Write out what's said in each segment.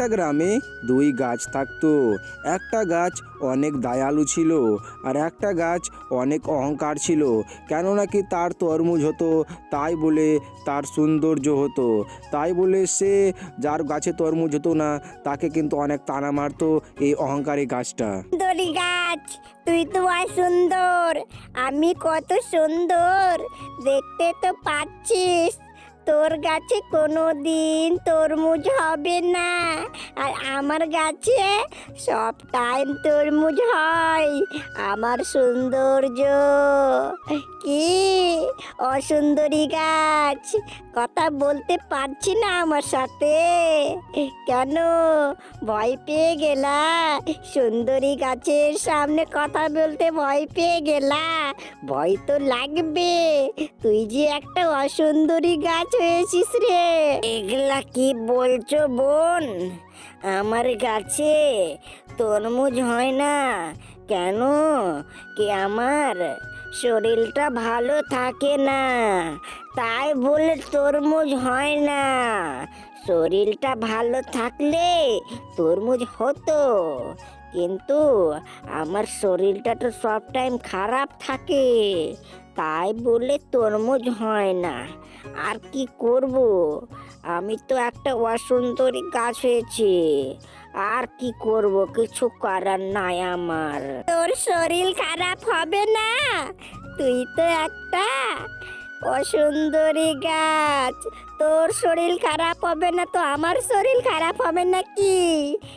একটা গ্রামে দুই গাছ থাকতো। একটা গাছ অনেক দয়ালু ছিল আর একটা গাছ অনেক অহংকার ছিল। কেননা কি তার তরমুজ হতো, তাই বলে তার সৌন্দর্য হতো। তাই বলে সে যার গাছে তরমুজ হতো না, তাকে কিন্তু অনেক তানা মারতো এই অহংকারী গাছটা। গাছ, তুই তো সুন্দর। আমি কত সুন্দর, দেখতে তো পাচ্ছিস। তোর গাছে কোনো দিন তরমুজ হবে না। আর আমার গাছে সব টাইম তরমুজ হয়। আমার সৌন্দর্য। কি অসুন্দরী গাছ। কথা বলতে পারছি না আমার সাথে। কেন? ভয় পেয়ে গেলা। সুন্দরী গাছের সামনে কথা বলতে ভয় পেয়ে গেলা। ভয় তো লাগবে। তুই যে একটা অসুন্দরী গাছ হয়েছিস রে। এগুলা কি বলছো বোন? আমার গাছে তরমুজ হয় না। কেন? কি আমার শরীরটা ভালো থাকে না। তাই বলে তরমুজ হয় না। শরীরটা ভালো থাকলে তরমুজ হতো। কিন্তু আমার শরীরটা তো সব টাইম খারাপ থাকে। তাই বলে তরমুজ হয় না। আর কি করব? আমি তো একটা অসুন্দরী গাছ হয়েছি। আর কি করব? কিছু করার নাই আমার। তোর শরীর খারাপ হবে না? তুই তো একটা অসুন্দরী গাছ, তোর শরীর খারাপ হবে না তো? আমার শরীর খারাপ হবে নাকি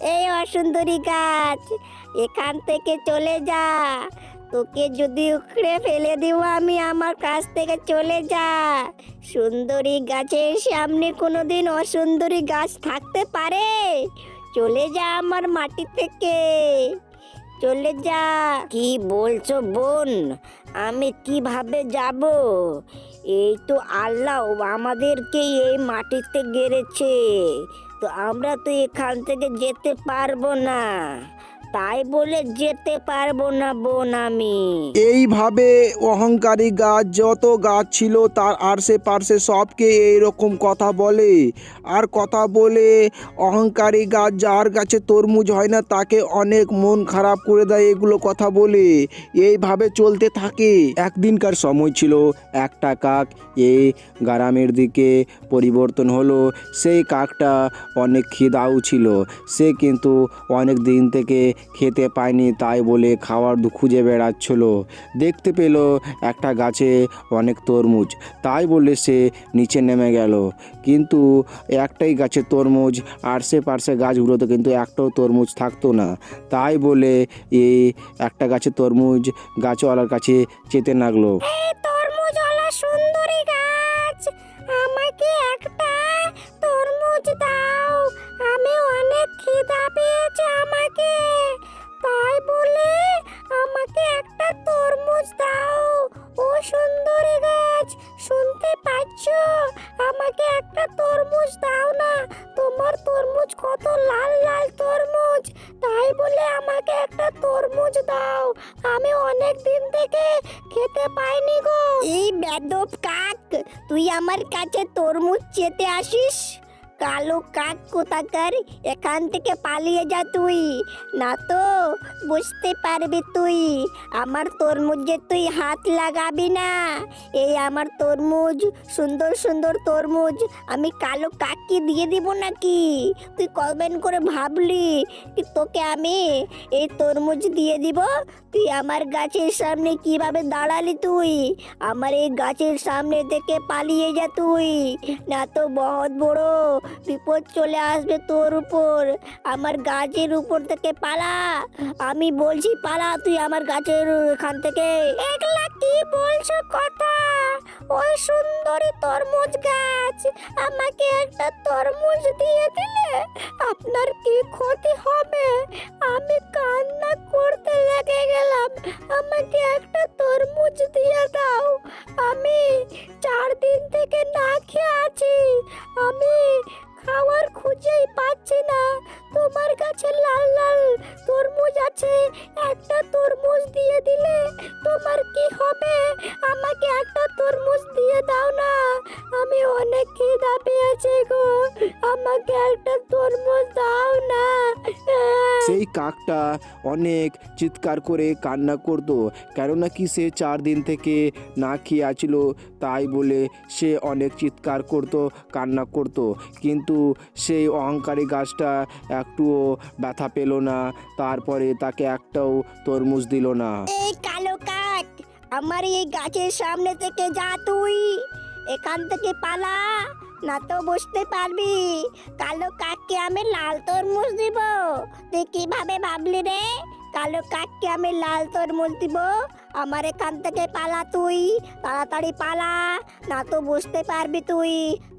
এই অসুন্দরী গাছ, এখান থেকে চলে যা। তোকে যদি উখড়ে ফেলে দিব আমি, আমার কাছ থেকে চলে যা। সুন্দরী গাছের সামনে কোনোদিন অসুন্দরী গাছ থাকতে পারে? চলে যা আমার মাটি থেকে। চলে যা। কি বলছো বোন? আমি কীভাবে যাব? এই তো আল্লাহ আমাদেরকে এই মাটিতে গেড়েছে। তো আমরা তো এখান থেকে যেতে পারব না। তাই বলে যেতে পারব না বোন আমি। এইভাবে অহংকারী গাছ, যত গাছ ছিল তার আরশে পার্শ্বে সবকে এইরকম কথা বলে। আর কথা বলে অহংকারী গাছ যার কাছে তরমুজ হয় না, তাকে অনেক মন খারাপ করে দেয় এগুলো কথা বলে। এইভাবে চলতে থাকে। একদিনকার সময় ছিল, একটা কাক এই গ্রামের দিকে পরিবর্তন হলো। সেই কাকটা অনেক খিদাও ছিল। সে কিন্তু অনেক দিন থেকে খেতে পায়নি তাই বলে খাওয়ার খুঁজে বেড়াচ্ছিল। দেখতে পেল একটা গাছে অনেক তরমুজ। তাই বলে সে নিচে নেমে গেল। কিন্তু একটাই গাছে তরমুজ আরশে পার্শ্বে গাছগুলোতে কিন্তু একটাও তরমুজ থাকতো না। তাই বলে এই একটা গাছে তরমুজ গাছওয়ালার কাছে চেতে লাগল। সুন্দরী গাছ, আমাকে একটা তরমুজ দাও। আমি অনেক খিদা পেয়েছে আমাকে। তাই বলে আমাকে একটা তরমুজ দাও। ও সুন্দরী গাছ, শুনতে পাচ্ছ? আমাকে একটা তরমুজ দাও না। তোমার তরমুজ কত লাল লাল তরমুজ। তাই বলে আমাকে একটা তরমুজ দাও। আমি অনেক দিন থেকে খেতে পাইনি গো। এই বেদব কাক, তুই আমার কাছে তরমুজ চেতে আসিস? কালো কাক কোথাকার, এখান থেকে পালিয়ে যা তুই। না তো, বুঝতে পারবি তুই, আমার তরমুজে তুই হাত লাগাবি না। এই আমার তরমুজ, সুন্দর সুন্দর তরমুজ, আমি কালো কাককে দিয়ে দিব নাকি? তুই কবেন করে ভাবলি কি তোকে আমি এই তরমুজ দিয়ে দিব? তুই আমার গাছের সামনে কীভাবে দাঁড়ালি তুই? আমার এই গাছের সামনে থেকে পালিয়ে যা তুই। না তো, বহুত বড় বিপদ চলে আসবে তোর উপর। আমার গাছের উপর থেকে পালা। আমি বলছি, পালা তুই আমার গাছের এখান থেকে। একলা কি বলছো কথা? ওই সুন্দরী তরমুজ গাছ। আমাকে একটা তরমুজ দিয়ে দিলে আপনার কি ক্ষতি হবে? আমি কান্না করতে লেগে গেলাম। আমাকে একটা তরমুজ দিয়ে দাও। আমি চার দিন থেকে না খেয়ে আছি। আমি খাওয়ার খুঁজেই পাচ্ছি না। তোমার কাছে লাল লাল তরমুজ আছে। একটা তরমুজ দিয়ে দিলে তোমার কি হবে? আমাকে একটা তরমুজ দিয়ে দাও না। আমি অনেক খিদা পেয়েছি গো। আমাকে একটা তরমুজ দাও না। সেই কাকটা অনেক চিৎকার করে কান্না করতো, কেননা কি সে চার দিন থেকে না খেয়ে আছিল, তাই বলে সে অনেক চিৎকার করতো, কান্না করতো। কিন্তু সেই অহংকারী গাছটা একটুও ব্যথা পেল না। তারপরে তাকে একটাও তরমুজ দিল না। এই কালো কাক আমার এই গাছের সামনে থেকে যা তুই। এখান থেকে পালা, না তো বসতে পারবি। কালো কাককে আমি লাল তরমুজ দিব। তুই কীভাবে ভাবলি রে? কালো কাককে আমি লাল তরমুজ দিব। আমার এখান থেকে পালা তুই। তাড়াতাড়ি পালা, না তো বুঝতে পারবি তুই।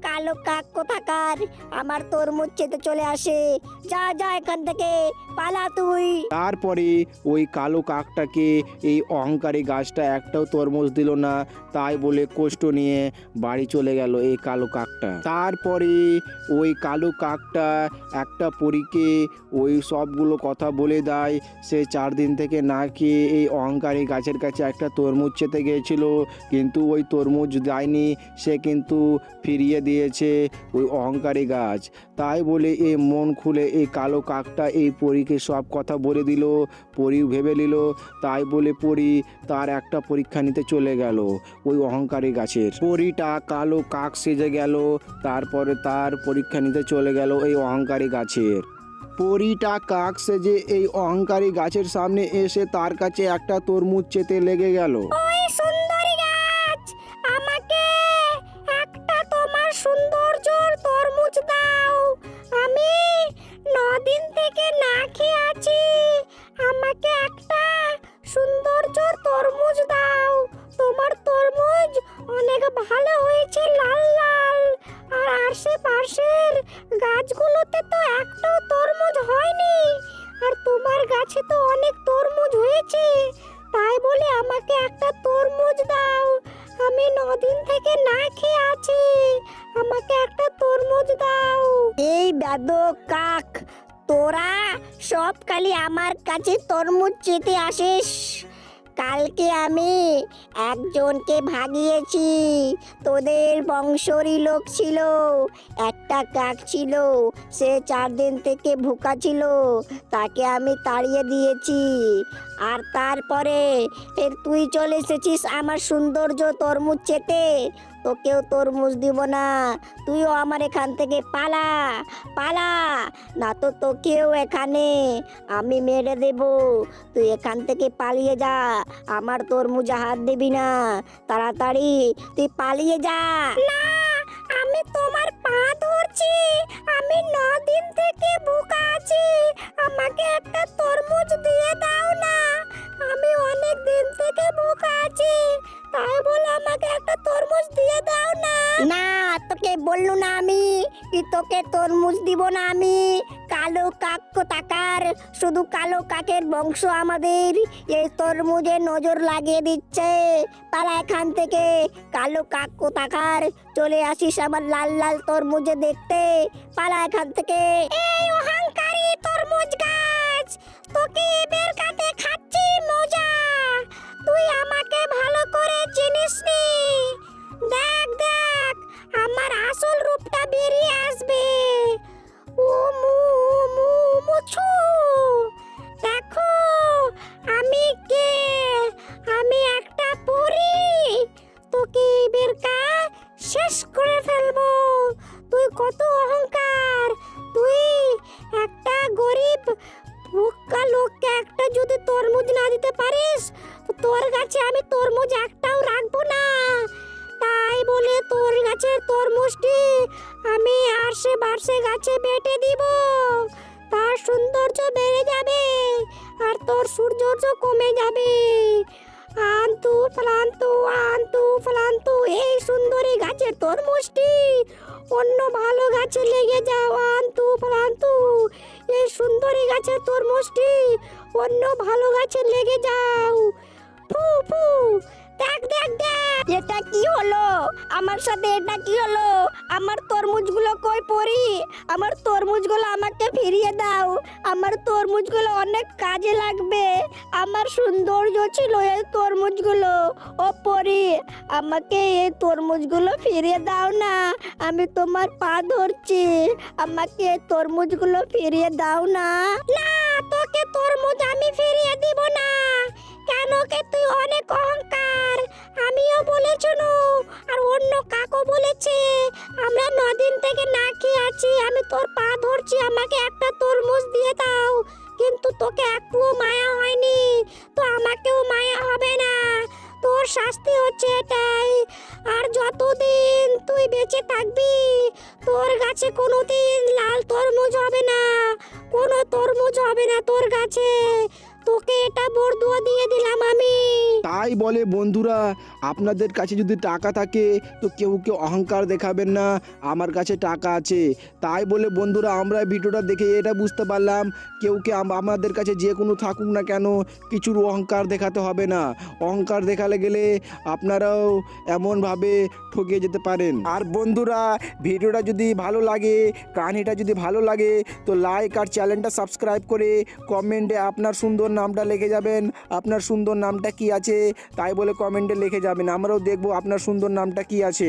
কালো কাক কোথাকার? আমার তরমুজ চেতে চলে আসে। যা যা এখান থেকে, পালা তুই। তারপরে ওই কালো কাকটাকে এই অহংকারী গাছটা একটাও তরমুজ দিল না, তাই বলে কষ্ট নিয়ে বাড়ি চলে গেল এই কালো কাকটা। তারপরে ওই কালো কাকটা একটা পরীকে ওই সবগুলো কথা বলে দেয়। সে চার দিন থেকে না খেয়ে এই অহংকারী গাছের কাছে একটা তরমুজ চেতে গিয়েছিল, কিন্তু ওই তরমুজ দেয়নি সে কিন্তু ফিরিয়ে দিয়েছে ওই অহংকারী গাছ। তাই বলে এই মন খুলে এই কালো কাকটা এই পরীকে সব কথা বলে দিল পরী ভেবে নিল। তাই বলে পরী তার একটা পরীক্ষা নিতে চলে গেল ওই অহংকারী গাছের। পরীটা কালো কাক সেজে গেল, তারপরে তার পরীক্ষা নিতে চলে গেল এই অহংকারী গাছের। পরীটা কাক সেজে এই অহংকারী গাছের সামনে এসে তার কাছে একটা তরমুজ চেতে লেগে গেল। তোমার তরমুজ দাও। আমি আছি, আমাকে তরমুজ দাও। তোমার তরমুজ অনেক ভালো হয়েছে, লাল লাল। আশেপাশের গাছগুলোতে তো একটাও তরমুজ হয়নি। আর তোমার গাছে তো অনেক তরমুজ হয়েছে। তাই বলে আমাকে একটা তরমুজ দাও। আমি নদিন থেকে না খেয়ে আছি। আমাকে একটা তরমুজ দাও। এই বেদক কাক, তোরা সব কালি আমার কাছে তরমুজ চেতে আসিস। কালকে আমি একজনকে ভাগিয়েছি। তোদের বংশরই লোক ছিল। একটা কাক ছিল। সে চার দিন থেকে ভুকা ছিল। তাকে আমি তাড়িয়ে দিয়েছি। আর তারপরে ফের তুই চলে এসেছিস আমার সৌন্দর্য তরমুজ চেতে তোকেও তরমুজ দিব না। তুইও আমার এখান থেকে পালা পালা। না তো তোকেও এখানে আমি মেরে দেব। তুই এখান থেকে পালিয়ে যা, আমার তরমুজে হাত দিবি না। তাড়াতাড়ি তুই পালিয়ে যা। না, আমি তোমার পা ধরছি। কালো কাকের বংশ আমাদের। এই তরমুজে নজর লাগিয়ে দিচ্ছে। পালা এখান থেকে কালো কাক তাকার চলে আসিস আমার লাল লাল তরমুজে দেখতে। পালা এখান থেকে। এই অহংকারী তরমুজ গাছ, তোকে এদের কাটে খাচ্ছি মজা। তুই আমাকে ভালো করে চিনিস নি দেখ দেখ, আমার আসল রূপটা বেরিয়ে ফলান্তু এই সুন্দরী গাছের তরমুজটি অন্য ভালো গাছে লেগে যাও, আন্তু ফলান্তু এই সুন্দরী গাছের তরমুজটি অন্য ভালো গাছে লেগে যাও। ফু ফু। দেখ দেখ দেখ। এটা কি হলো? আমার সাথে এটা কি হলো? আমার তরমুজগুলো কই পড়ি? আমার তরমুজগুলো আমাকে ফিরিয়ে দাও। আমার তরমুজগুলো অনেক কাজে লাগবে। আমার সৌন্দর্য ছিল এই তরমুজগুলো। ও পরি আমাকে এই তরমুজগুলো ফিরিয়ে দাও না। আমি তোমার পা ধরছি। আমাকে এই তরমুজগুলো ফিরিয়ে দাও না। না, তোকে তরমুজ আমি ফিরিয়ে দিব না। কেন কে তুই অনেক অহংকার বলেছনু আর অন্য কাকও বলেছে, আমরা নদিন থেকে না খেয়ে আছি, আমি তোর পা ধরছি, আমাকে একটা তরমুজ দিয়ে দাও। কিন্তু তোকে একটুও মায়া হয়নি, তো আমাকেও মায়া হবে না। তোর শাস্তি হচ্ছে এটাই। আর যতদিন তুই বেঁচে থাকবি, তোর গাছে কোনোদিন লাল তরমুজ হবে না, কোনো তরমুজ হবে না তোর গাছে। তোকে এটা বর্দুয়া দিয়ে দিলাম আমি। তাই বলে বন্ধুরা আপনাদের কাছে যদি টাকা থাকে, তো কেউ কেউ অহংকার দেখাবেন না। আমার কাছে টাকা আছে। তাই বলে বন্ধুরা, আমরা ভিডিওটা দেখে এটা বুঝতে পারলাম, কেউ কে আমাদের কাছে যে কোনো থাকুক না কেন, কিছুর অহংকার দেখাতে হবে না। অহংকার দেখালে গেলে আপনারাও এমনভাবে ঠকে যেতে পারেন। আর বন্ধুরা, ভিডিওটা যদি ভালো লাগে, কাহিনিটা যদি ভালো লাগে, তো লাইক আর চ্যানেলটা সাবস্ক্রাইব করে কমেন্টে আপনার সুন্দর নামটা লিখে যাবেন। আপনার সুন্দর নামটা কি আছে? তাই বলে কমেন্টে লিখে যাবেন। আমরাও দেখব আপনার সুন্দর নামটা কি আছে।